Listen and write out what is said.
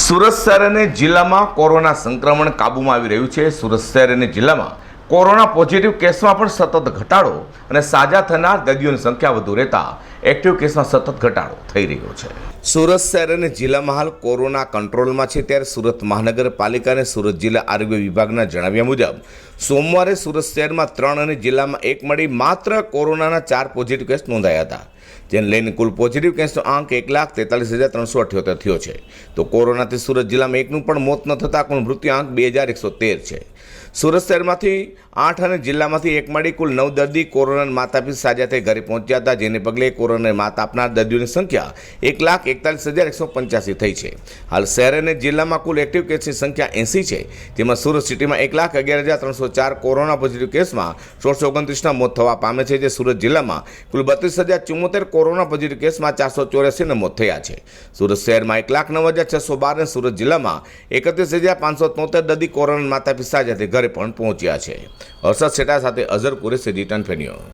સુરત શહેર અને જિલ્લામાં કોરોના સંક્રમણ કાબૂમાં આવી રહ્યું છે. સુરત શહેર અને જિલ્લામાં કોરોના પોઝિટિવ કેસમાં પણ સતત ઘટાડો અને સાજા થનાર દર્દીઓની સંખ્યા વધુ રહેતા એક્ટિવ કેસમાં સતત ઘટાડો થઈ રહ્યો છે. સુરત શહેર અને જિલ્લામાં હાલ કોરોના કંટ્રોલમાં છે ત્યારે સુરત મહાનગરપાલિકા અને સુરત જિલ્લા આરોગ્ય વિભાગના જણાવ્યા મુજબ, સોમવારે સુરત શહેરમાં ત્રણ અને જિલ્લામાં એક મળી માત્ર કોરોનાના ચાર પોઝિટિવ કેસ નોંધાયા હતા. જેને લઈને કુલ પોઝિટિવ કેસનો આંક એક લાખ તેતાલીસ હજાર ત્રણસો અઠ્યોતેર થયો છે. તો કોરોનાથી સુરત જિલ્લામાં એકનું પણ મોત ન થતાં કુલ મૃત્યુ આંક બે હજાર એકસો તેર છે. સુરત શહેરમાંથી આઠ અને જિલ્લામાંથી એક મળી કુલ નવ દર્દી કોરોના માતા પિતા સાજા થઈ ઘરે પહોંચ્યા હતા, જેને પગલે કોરોનાને માત આપનાર દર્દીઓની સંખ્યા એક લાખ એકતાલીસ હજાર એકસો પંચ્યાસી થઈ છે. હાલ શહેર અને જિલ્લામાં કુલ એક્ટિવ કેસની સંખ્યા એંસી છે. તેમાં સુરત સિટીમાં એક લાખ અગિયાર હજાર ત્રણસો ચાર કોરોના પોઝિટિવ કેસમાં સોળસો ઓગણત્રીસના મોત થવા પામે છે, જે સુરત જિલ્લામાં કુલ બત્રીસ હજાર ચુમ્મોતેર કોરોના પોઝિટિવ કેસમાં ચારસો ચોર્યાસીના મોત થયા છે. સુરત શહેરમાં એક લાખ નવ હજાર છસો બાર અને સુરત જિલ્લામાં એકત્રીસ હજાર પાંચસો તોતેર દર્દી કોરોના માતા પિતા સાથે ઘરે પણ પહોંચ્યા છે. હર્ષદ શેઠા સાથે અઝર કુરેશી રિટર્ન ફેન્યો.